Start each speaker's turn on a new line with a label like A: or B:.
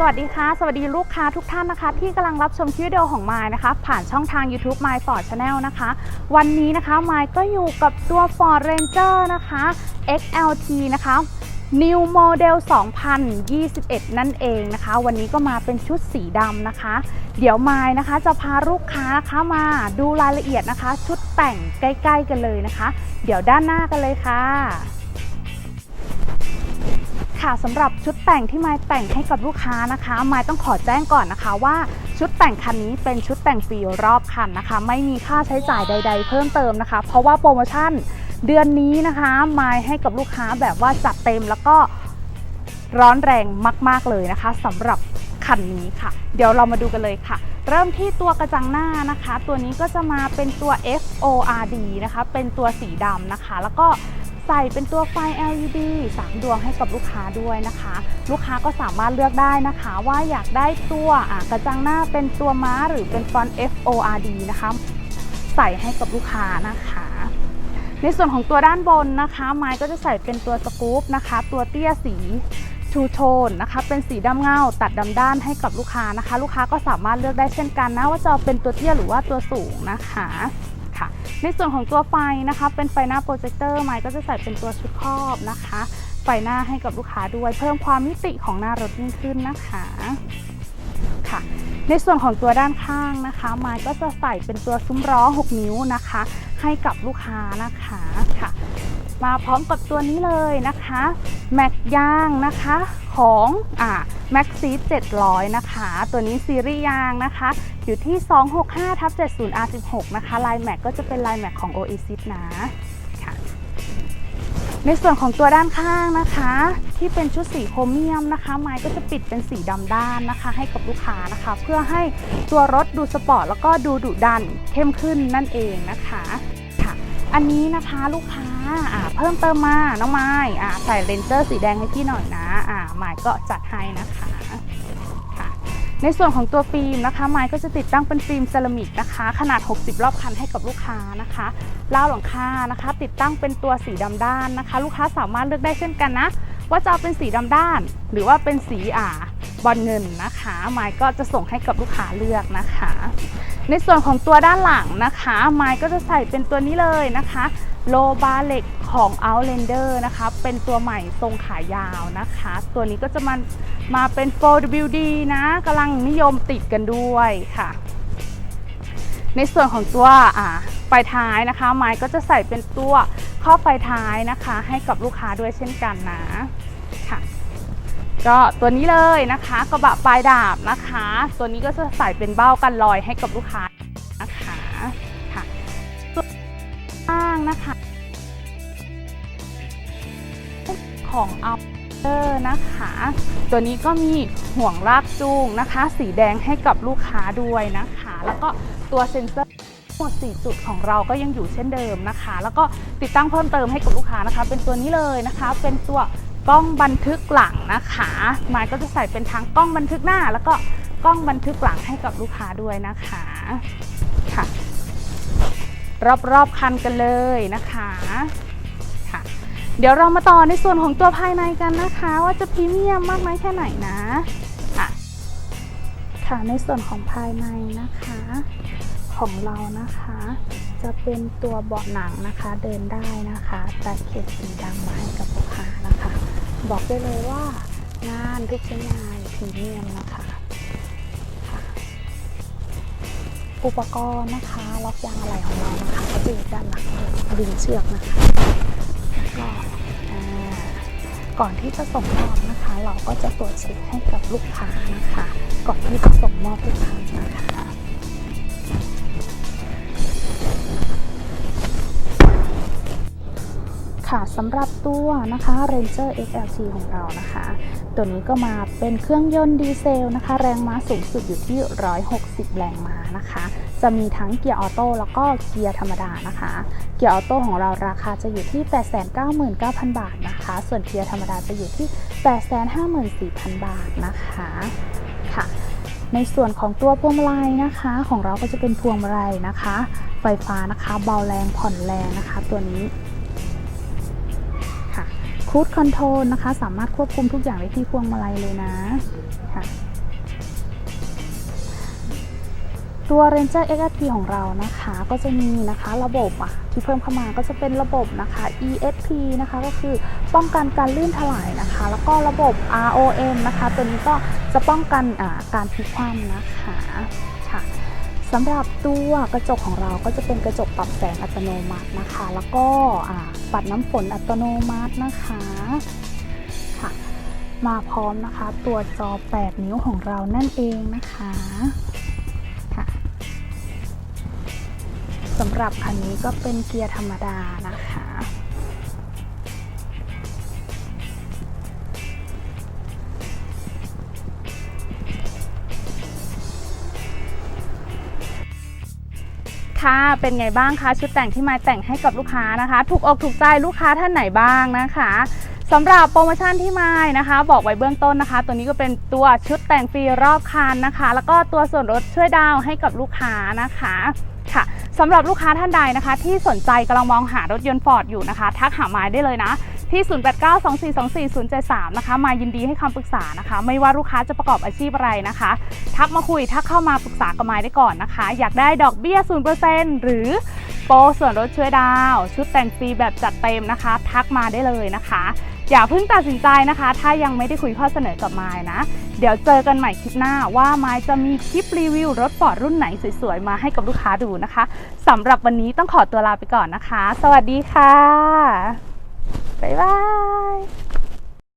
A: สวัสดีค่ะ สวัสดีลูกค้าทุกท่านนะคะ ที่กำลังรับชมคลิปวิดีโอของมายนะคะ ผ่านช่องทาง YouTube My Ford Channel นะคะ วันนี้นะคะมายก็อยู่กับตัว Ford Ranger นะคะ XLT นะคะ New Model 2021 นั่นเองนะคะ วันนี้ก็มาเป็นชุดสีดำนะคะ เดี๋ยวมายนะคะจะพาลูกค้านะคะมาดูรายละเอียดนะคะ ชุดแต่งใกล้ ๆ กันเลยนะคะ เดี๋ยวด้านหน้ากันเลยค่ะ ค่ะสำหรับชุดแต่งที่มายแต่งให้กับลูกค้านะคะมายต้องขอแจ้งก่อนนะคะว่าชุดแต่งคันนี้เป็นชุดแต่งฟรีรอบคันนะคะ ไม่มีค่าใช้จ่ายใด ๆ เพิ่มเติมนะคะ เพราะว่าโปรโมชั่นเดือนนี้นะคะมายให้กับลูกค้าแบบว่าจัดเต็มแล้วก็ร้อนแรงมาก ๆเลยนะคะสำหรับคันนี้ค่ะ เดี๋ยวเรามาดูกันเลยค่ะ เริ่มที่ตัวกระจังหน้านะคะ ตัวนี้ก็จะมาเป็นตัว FORD นะคะ เป็นตัวสีดำนะคะ แล้วก็ ใส่เป็นตัวไฟ LED 3 ดวงให้กับลูกค้าด้วยนะคะ ลูกค้าก็สามารถเลือกได้นะคะ ว่าอยากได้ตัวกระจังหน้าเป็นตัวม้าหรือเป็นฟอนต์ FORD นะคะ ใส่ให้กับลูกค้านะคะ ในส่วนของตัวด้านบนนะคะ ไม้ก็จะใส่เป็นตัวสกู๊ปนะคะ ตัวเตี้ยสีชูโทนนะคะเป็นสีดำเงาตัดดำด้านให้กับลูกค้านะคะ ลูกค้าก็สามารถเลือกได้เช่นกันนะว่าจะเป็นตัวเตี้ยหรือว่าตัวสูงนะคะ ในส่วนของตัวไฟนะคะ เป็นไฟหน้าโปรเจคเตอร์ไม้ก็จะใส่เป็นตัวชุดครอบนะคะ ไฟหน้าให้กับลูกค้าด้วยเพิ่มความมิติของหน้ารถยิ่งขึ้นนะคะค่ะในส่วนของตัวด้านข้างนะคะไม้ก็จะใส่เป็นตัวซุ้มล้อ 6 นิ้วนะคะ ให้กับลูกค้านะคะค่ะ มาพร้อมกับตัวนี้เลยนะคะแม็กยางนะคะของอ่าแม็กซี700 นะคะ ตัวนี้ซีรีส์ยางนะคะ อยู่ที่ 265ทับ70 R16 นะคะลายแม็กก็จะเป็นลายแม็กของ Oasis นะค่ะในส่วนของตัวด้านข้างนะคะ ที่เป็นชุดสีโครเมียมนะคะ ไม้ก็จะปิดเป็นสีดำด้านนะคะ ให้กับลูกค้านะคะ เพื่อให้ตัวรถดูสปอร์ตแล้วก็ดูดุดันเข้มขึ้นนั่นเองนะคะค่ะ อันนี้นะคะลูกค้าอ่าเพิ่มเติมมาน้องไม้อ่าใส่เลนเจอร์สีแดงให้พี่หน่อยนะอ่าไม้ก็จัดให้นะคะค่ะ ในส่วนของตัวฟิล์มนะคะ ไม้ก็จะติดตั้งเป็นฟิล์มเซรามิกนะคะ ขนาด 60 รอบคันให้กับลูกค้านะคะราหลังคานะคะ ติดตั้งเป็นตัวสีดำด้านนะคะ ลูกค้าสามารถเลือกได้เช่นกันนะ ว่าจะเอาเป็นสีดำด้าน หรือว่าเป็นสีอ่าบอลเงินนะคะ ไม้ก็จะส่งให้กับลูกค้าเลือกนะคะ ในส่วนของตัวด้านหลังนะคะ ไม้ก็จะใส่เป็นตัวนี้เลยนะคะ โลบาเล็กของ Outlander นะคะ เป็นตัวใหม่ทรงขายาวนะคะ ตัวนี้ก็จะมามาเป็น 4WD นะกำลังนิยมติดกันด้วยค่ะ ในส่วนของตัวอ่าไฟท้ายนะคะ ไม้ก็จะใส่เป็นตัวข้อไฟท้ายนะคะ ให้กับลูกค้าด้วยเช่นกันนะค่ะก็ตัวนี้เลยนะคะกระบะปลายดาบนะคะ ตัวนี้ก็จะใส่เป็นเบ้ากันรอยให้กับลูกค้า นะคะ ของอัลเตอร์นะคะ ตัวนี้ก็มีห่วงลากจูงนะคะ สีแดงให้กับลูกค้าด้วยนะคะ แล้วก็ตัวเซ็นเซอร์ทั้งหมด 4 จุดของเราก็ยังอยู่เช่นเดิมนะคะ แล้วก็ติดตั้งเพิ่มเติมให้กับลูกค้านะคะ เป็นตัวนี้เลยนะคะ เป็นตัวกล้องบันทึกหลังนะคะมายก็จะใส่เป็นทั้งกล้องบันทึกหน้า แล้วก็กล้องบันทึกหลังให้กับลูกค้าด้วยนะคะค่ะ รอบๆคันกันเลยนะคะค่ะ เดี๋ยวเรามาต่อในส่วนของตัวภายในกันนะคะ ว่าจะพรีเมียมมากน้อยแค่ไหนนะอะค่ะในส่วนของภายในนะคะ ของเรานะคะ จะเป็นตัวเบาะหนังนะคะ เดินได้นะคะแตัดเข็ดสีดำมาให้กับลูกค้านะคะ บอกได้เลยว่างานทุกชิ้นงานพรีเมียมนะคะ อุปกรณ์นะคะล็อกยางอะไรของเรานะคะก็จะอยู่ด้านหลังดึงเชือกนะคะก็ก่อนที่จะส่งมอบนะคะ เราก็จะตรวจเช็คให้กับลูกค้านะคะ ก่อนที่จะส่งมอบลูกค้านะคะ ค่ะสำหรับตัวนะคะ Ranger XLT ของเรานะคะ ตัวนี้ก็มาเป็นเครื่องยนต์ดีเซลนะคะ แรงม้าสูงสุดอยู่ที่ 160 แรงม้านะคะ จะมีทั้งเกียร์ออโต้แล้วก็เกียร์ธรรมดานะคะ เกียร์ออโต้ของเราราคาจะอยู่ที่ 899,000 บาทนะคะ ส่วนเกียร์ธรรมดาจะอยู่ที่ 854,000 บาทนะคะค่ะ ในส่วนของตัวพวงมาลัยนะคะ ของเราก็จะเป็นพวงมาลัยนะคะ ไฟฟ้านะคะ เบาแรงผ่อนแรงนะคะ ตัวนี้ ค่ะคู่ Cruise Control นะคะ สามารถควบคุมทุกอย่างได้ที่พวงมาลัยเลยนะค่ะตัว Ranger XRT ของเรานะคะก็จะมีนะคะระบบอะที่เพิ่มเข้ามาก็จะเป็นระบบนะคะ ESP นะคะก็คือป้องกันการลื่นถลายนะคะ แล้วก็ระบบ ROM นะคะ ตัวนี้ก็จะป้องกันการพลิกคว่ำนะคะค่ะ สำหรับตัวกระจกของเราก็จะเป็นกระจกปรับแสงอัตโนมัตินะคะ แล้วก็ปัดน้ำฝนอัตโนมัตินะคะค่ะ มาพร้อมนะคะ ตัวจอ 8 นิ้วของเรานั่นเองนะคะค่ะสำหรับคันนี้ก็เป็นเกียร์ธรรมดานะคะ ค่ะ เป็นไงบ้างคะชุดแต่งที่มาแต่งให้กับลูกค้านะคะ ถูกอกถูกใจลูกค้าท่านไหนบ้างนะคะสำหรับโปรโมชั่นที่มานะคะ บอกไว้เบื้องต้นนะคะ ตัวนี้ก็เป็นตัวชุดแต่งฟรีรอบคันนะคะ แล้วก็ตัวส่วนลดช่วยดาวให้กับลูกค้านะคะค่ะสำหรับลูกค้าท่านใดนะคะ ที่สนใจกำลังมองหารถยนต์ฟอร์ดอยู่นะคะ ทักหาไม้ได้เลยนะ ที่ 0892424073 นะคะ มายินดีให้คำปรึกษานะคะ ไม่ว่าลูกค้าจะประกอบอาชีพอะไรนะคะ ทักมาคุย ทักเข้ามาปรึกษากับไม้ได้ก่อนนะคะ อยากได้ดอกเบี้ย 0%หรือโปรส่วนลดช่วยดาว ชุดแต่งฟรีแบบจัดเต็มนะคะ ทักมาได้เลยนะคะ อย่าเพิ่งตัดสินใจนะคะ ถ้ายังไม่ได้คุยข้อเสนอกับไม้นะ เดี๋ยวเจอกันใหม่คลิปหน้าว่าไม้จะมีคลิปรีวิวรถฟอร์ดรุ่นไหนสวยๆมาให้กับลูกค้าดูนะคะสำหรับวันนี้ต้องขอตัวลาไปก่อนนะคะ สวัสดีค่ะ บ๊ายบาย